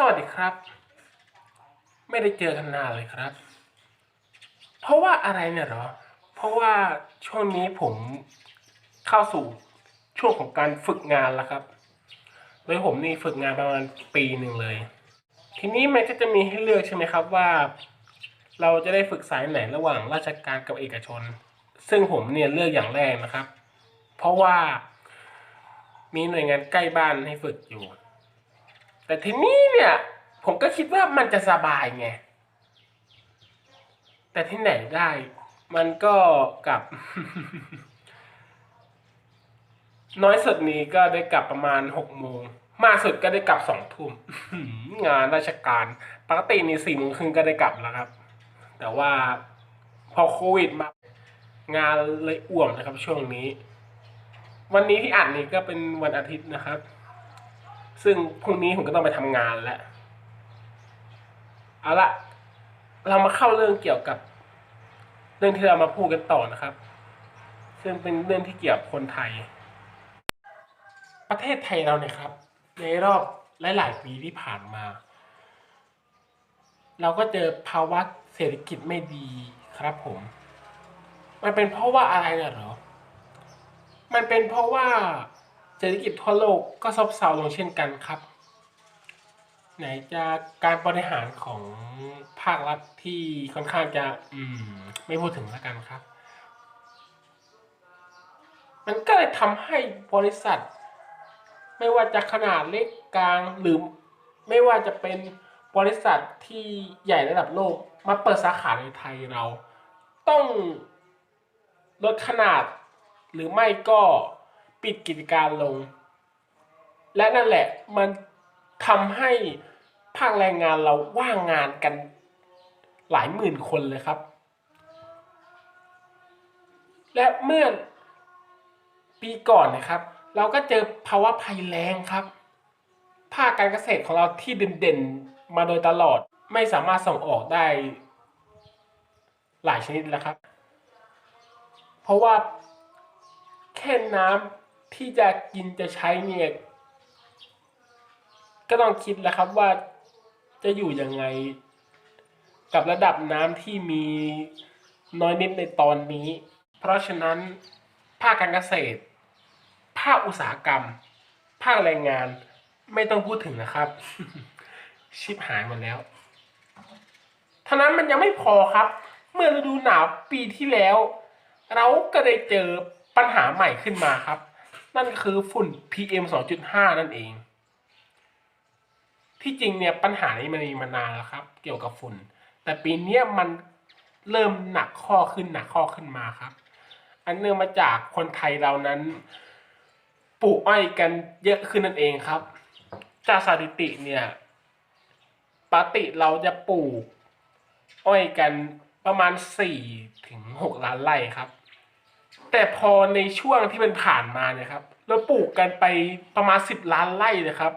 สวัสดีครับ ไม่ได้เจอกันนานเลยครับ เพราะว่าอะไรเนี่ยหรอ เพราะว่าช่วงนี้ผมเข้าสู่ช่วงของการฝึกงานแล้วครับ โดยผมนี่ฝึกงานประมาณปีหนึ่งเลย ทีนี้มันก็จะมีให้เลือกใช่ไหมครับว่า เราจะได้ฝึกสายไหนระหว่างราชการกับเอกชน ซึ่งผมเนี่ยเลือกอย่างแรกนะครับ เพราะว่ามีหน่วยงานใกล้บ้านให้ฝึกอยู่ แต่ทีนี้เนี่ย ผมก็คิดว่ามันจะสบายไง แต่ที่ไหนได้ มันก็กลับ น้อยสุดนี้ก็ได้กลับประมาณหกโมงมากสุดก็ได้กลับสองทุ่มงานราชการปกตินี่สี่โมงครึ่งก็ได้กลับแล้วครับ แต่ว่าพอโควิดมางานเลยอ่วมนะครับช่วงนี้ วันนี้ที่อัดนี้ก็เป็นวันอาทิตย์นะครับ ซึ่งพรุ่งนี้ผมก็ต้องไปทำงานแล้ว เอาละเรามาเข้าเรื่องเกี่ยวกับ เรื่องที่เรามาพูดกันต่อนะครับ ซึ่งเป็นเรื่องที่เกี่ยวกับคนไทย ประเทศไทยเราเนี่ยครับ ในรอบหลาย ๆ ปีที่ผ่านมา เราก็เจอภาวะเศรษฐกิจไม่ดีครับผม มันเป็นเพราะว่าอะไรเนี่ยหรอ มันเป็นเพราะว่า เศรษฐกิจทั่วโลกก็ซบเซาลงเช่นกันครับ ไหนจะการบริหารของภาครัฐที่ค่อนข้างจะอืมไม่พูดถึงแล้วกันครับ มันก็เลยทำให้บริษัท ไม่ว่าจะขนาดเล็กกลางหรือไม่ว่าจะเป็นบริษัทที่ใหญ่ระดับโลกมาเปิดสาขาในไทยเรา ต้องลดขนาดหรือไม่ก็ ปิดกิจการลง และนั่นแหละมันทำให้ภาคแรงงานเราว่างงานกันหลายหมื่นคนเลยครับ และเมื่อปีก่อนนะครับ เราก็เจอภาวะภัยแล้งครับ ภาคการเกษตรของเราที่เด่นๆมาโดยตลอดไม่สามารถส่งออกได้ หลายชนิดแล้วครับ เพราะว่าแค่น้ำ ที่จะกินจะใช้เนี่ยก็ต้องคิดแล้วครับว่าจะอยู่ยังไง กับระดับน้ำที่มีน้อยนิดในตอนนี้ เพราะฉะนั้นภาคการเกษตร ภาคอุตสาหกรรม ภาคแรงงานไม่ต้องพูดถึงนะครับ ชิบหายหมดแล้วท่านั้นมันยังไม่พอครับ เมื่อฤดูหนาวปีที่แล้ว เราก็ได้เจอปัญหาใหม่ขึ้นมาครับ นั่นคือฝุ่น PM 2.5 นั่นเอง ที่จริงเนี่ยปัญหานี้มันมีมานานแล้วครับ เกี่ยวกับฝุ่น แต่ปีนี้มันเริ่มหนักข้อขึ้นหนักข้อขึ้นมาครับ อันเนื่องมาจากคนไทยเรานั้นปลูกอ้อยกันเยอะขึ้นนั่นเองครับ จากสถิติเนี่ยปกติเราจะปลูกอ้อยกันประมาณสี่ถึงหกล้านไร่ครับ แต่พอในช่วงที่มันผ่านมาเนี่ยครับเราปลูกกันไปประมาณสิบล้านไร่นะครับ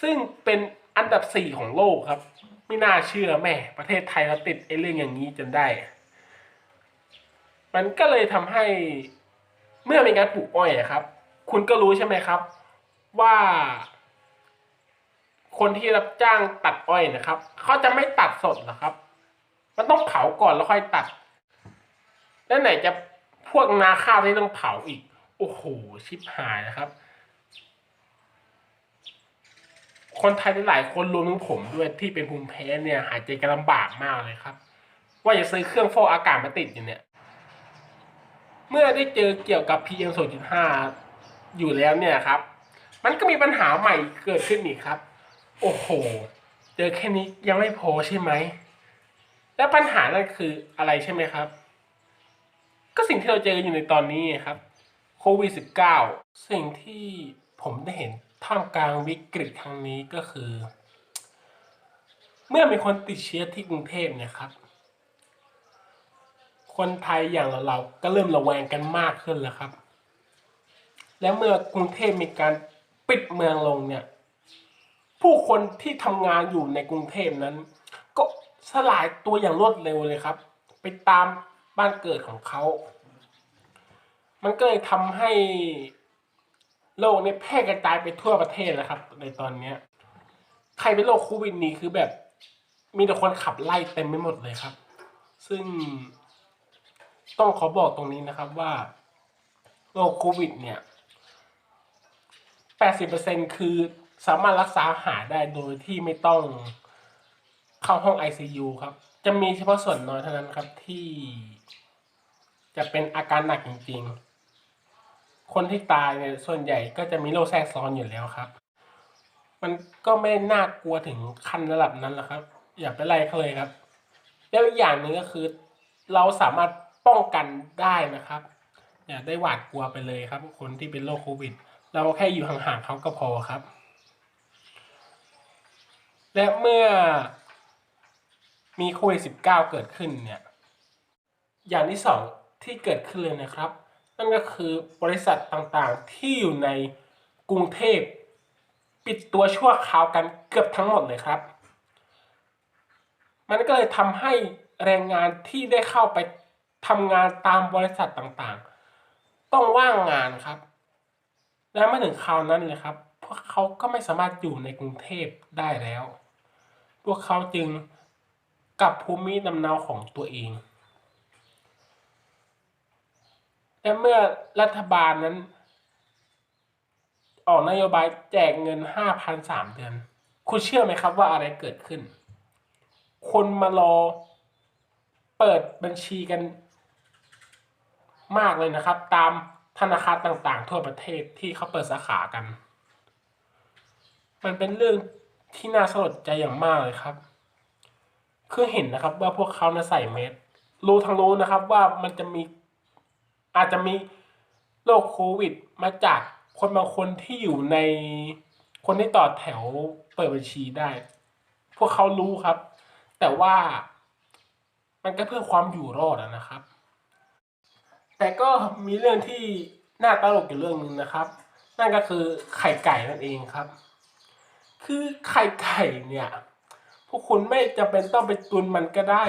ซึ่งเป็นอันดับสี่ของโลกครับ ไม่น่าเชื่อแม่ ประเทศไทยเราติดไอ้เรื่องอย่างนี้จนได้ มันก็เลยทำให้เมื่อมีการปลูกอ้อยครับ คุณก็รู้ใช่ไหมครับ ว่า คนที่รับจ้างตัดอ้อยนะครับเขาจะไม่ตัดสดหรอครับ มันต้องเผาก่อนแล้วค่อยตัด แล้วไหนจะพวกนาข้าวที่ต้องเผาอีก โอ้โห ชิบหายนะครับ คนไทยหลายคนรวมถึงผมด้วยที่เป็นภูมิแพ้เนี่ย หายใจกันลำบากมากเลยครับ ว่าจะซื้อเครื่องฟอกอากาศมาติดอยู่เนี่ย เมื่อได้เจอเกี่ยวกับ PM 2.5 อยู่แล้วเนี่ยครับ มันก็มีปัญหาใหม่เกิดขึ้นอีกครับ โอ้โห เจอแค่นี้ยังไม่พอใช่ไหม และปัญหานั่นคืออะไรใช่ไหมครับ ก็สิ่งที่เราเจอกันอยู่ในตอนนี้ครับโควิด -19 สิ่งที่ผมได้เห็นท่ามกลางวิกฤตครั้งนี้ก็คือ เมื่อมีคนติดเชื้อที่กรุงเทพเนี่ยครับ คนไทยอย่างเราเราๆก็เริ่มระแวงกันมากขึ้นแล้วครับ และเมื่อกรุงเทพมีการปิดเมืองลงเนี่ย ผู้คนที่ทำงานอยู่ในกรุงเทพนั้น ก็สลายตัวอย่างรวดเร็วเลยครับ ไปตาม บ้านเกิดของเขา มันก็เลยทำให้โรคนี้แพร่กระจายไปทั่วประเทศแล้วครับ ในตอนเนี้ย ใครเป็นโรคโควิดนี้คือแบบ มีแต่คนขับไล่เต็มไปหมดเลยครับ ซึ่งต้องขอบอกตรงนี้นะครับว่าโรคโควิด เนี่ย 80%คือสามารถรักษาหายได้โดยที่ไม่ต้องเข้าห้อง ICU ครับ จะมีเฉพาะส่วนน้อยเท่านั้นครับที่ จะเป็นอาการหนักจริงๆ คนที่ตายเนี่ยส่วนใหญ่ก็จะมีโรคแทรกซ้อนอยู่แล้วครับ มันก็ไม่น่ากลัวถึงขั้นระดับนั้นหรอกครับ อย่าไปไล่เขาเลยครับ แล้วอีกอย่างหนึ่งก็คือ เราสามารถป้องกันได้นะครับอย่าได้หวาดกลัวไปเลยครับ คนที่เป็นโรคโควิด เราแค่อยู่ห่างๆเขาก็พอครับ และเมื่อ มีโควิด -19 เกิดขึ้นเนี่ย อย่างที่สองที่เกิดขึ้นเลยนะครับ นั่นก็คือบริษัทต่างๆที่อยู่ในกรุงเทพ ปิดตัวชั่วคราวกันเกือบทั้งหมดเลยครับ มันก็เลยทำให้แรงงานที่ได้เข้าไปทำงานตามบริษัทต่างๆ ต้องว่างงานครับ และไม่ถึงคราวนั้นเลยครับ พวกเขาก็ไม่สามารถอยู่ในกรุงเทพได้แล้ว พวกเขาจึง กับภูมิลำเนาของตัวเอง และเมื่อรัฐบาลนั้น ออกนโยบายแจกเงินห้าพันสามเดือน คุณเชื่อไหมครับว่าอะไรเกิดขึ้น คนมารอเปิดบัญชีกันมากเลยนะครับ ตามธนาคารต่างๆ ทั่วประเทศที่เขาเปิดสาขากัน มันเป็นเรื่องที่น่าสลดใจอย่างมากเลยครับ คือเห็นนะครับว่าพวกเขานะใส่เมสรู้ทั้งรู้นะครับว่ามันจะมีอาจจะมีโรคโควิด มาจากคนบางคนที่อยู่ในคนที่ต่อแถวเปิดบัญชีได้ พวกเขารู้ครับ แต่ว่ามันก็เพื่อความอยู่รอดนะครับ แต่ก็มีเรื่องที่น่าตลกอยู่เรื่องหนึ่งนะครับ นั่นก็คือไข่ไก่นั่นเองครับ คือไข่ไก่เนี่ย พวกคุณไม่จำเป็นต้องไปตุนมันก็ได้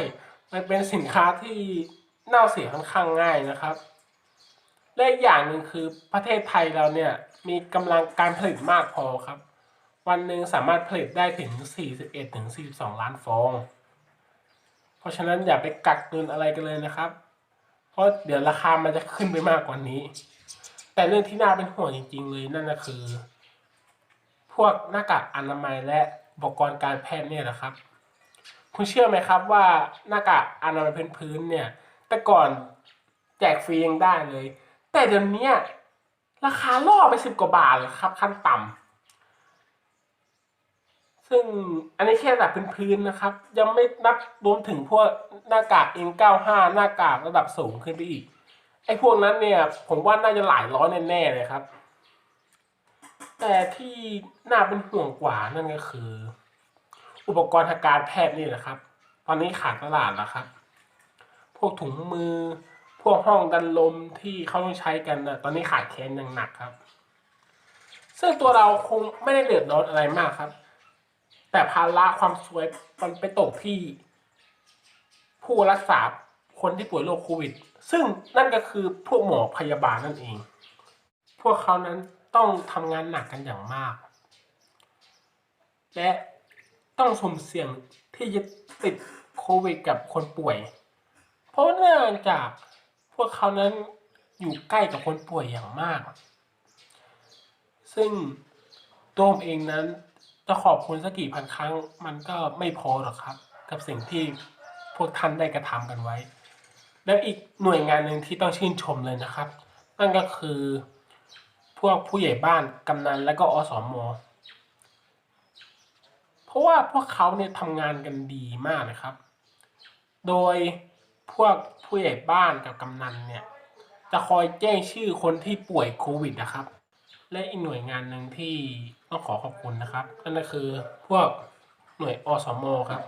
มันเป็นสินค้าที่เน่าเสียค่อนข้างง่ายนะครับ และอีกอย่างหนึ่งคือประเทศไทยเราเนี่ยมีกำลังการผลิตมากพอครับ วันหนึ่งสามารถผลิตได้ถึง 41ถึง42 ล้านฟอง เพราะฉะนั้นอย่าไปกักตุนอะไรกันเลยนะครับ เพราะเดี๋ยวราคามันจะขึ้นไปมากกว่านี้ แต่เรื่องที่น่าเป็นห่วงจริง ๆ เลยนั่นก็คือ พวกหน้ากากอนามัยและ อุปกรณ์การแพทย์เนี่ยนะครับ คุณเชื่อไหมครับว่าหน้ากากอนามัยพื้นๆเนี่ย แต่ก่อนแจกฟรียังได้เลย แต่เดี๋ยวนี้ราคาล่อไปสิบกว่าบาทเลยครับ ขั้นต่ำซึ่งอันนี้แค่ระดับพื้นๆนะครับ ยังไม่นับรวมถึงพวกหน้ากาก N95 หน้ากากระดับสูงขึ้นไปอีกไอ้พวกนั้นเนี่ย ผมว่าน่าจะหลายร้อยแน่ๆเลยครับ แต่ที่น่าเป็นห่วงกว่านั่นก็คือ อุปกรณ์ทางการแพทย์นี่แหละครับ ตอนนี้ขาดตลาดแล้วครับ พวกถุงมือ พวกห้องดันลมที่เขาต้องใช้กันนะตอนนี้ขาดแคลนอย่างหนักครับ ซึ่งตัวเราคงไม่ได้เดือดร้อนอะไรมากครับ แต่ภาระความสวยมันไปตกที่ ผู้รักษาคนที่ป่วยโรคโควิด ซึ่งนั่นก็คือพวกหมอพยาบาลนั่นเอง พวกเขานั้น ต้องทำงานหนักกันอย่างมาก และต้องสมเสี่ยงที่จะติดโควิดกับคนป่วย เพราะเนื่องจากพวกเขานั้นอยู่ใกล้กับคนป่วยอย่างมาก ซึ่งตัวผมเองนั้นจะขอบคุณสักกี่พันครั้ง มันก็ไม่พอหรอกครับ กับสิ่งที่พวกท่านได้กระทำกันไว้ แล้วอีกหน่วยงานหนึ่งที่ต้องชื่นชมเลยนะครับ นั่นก็คือ พวกผู้ใหญ่บ้านกำนันและก็อสมเพราะว่าพวกเขาเนี่ยทำงานกันดีมากเลยครับ โดยพวกผู้ใหญ่บ้านกับกำนันเนี่ยจะคอยแจ้งชื่อคนที่ป่วยโควิดนะครับ และอีกหน่วยงานหนึ่งที่ต้องขอขอบคุณนะครับนั่นก็คือพวกหน่วยอสมครับ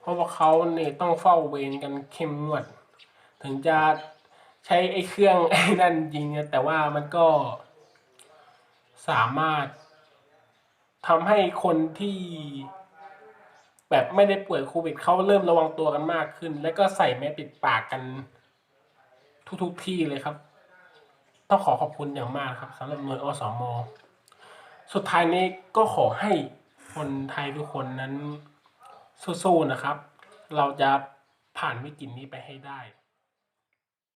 เพราะว่าเขาเนี่ยต้องเฝ้าเวรกันเข้มงวด ถึงจะ ใช้ไอ้เครื่องไอ้นั่นจริงนะแต่ว่ามันก็สามารถทำให้คนที่แบบไม่ได้ป่วยโควิดเขาเริ่มระวังตัวกันมากขึ้น แล้วก็ใส่แมสปิดปากกันทุกๆที่เลยครับ ต้องขอขอบคุณอย่างมากครับสำหรับหน่วยอสมสุดท้ายนี้ก็ขอให้คนไทยทุกคนนั้นสู้ๆนะครับ เราจะผ่านวิกฤตนี้ไปให้ได้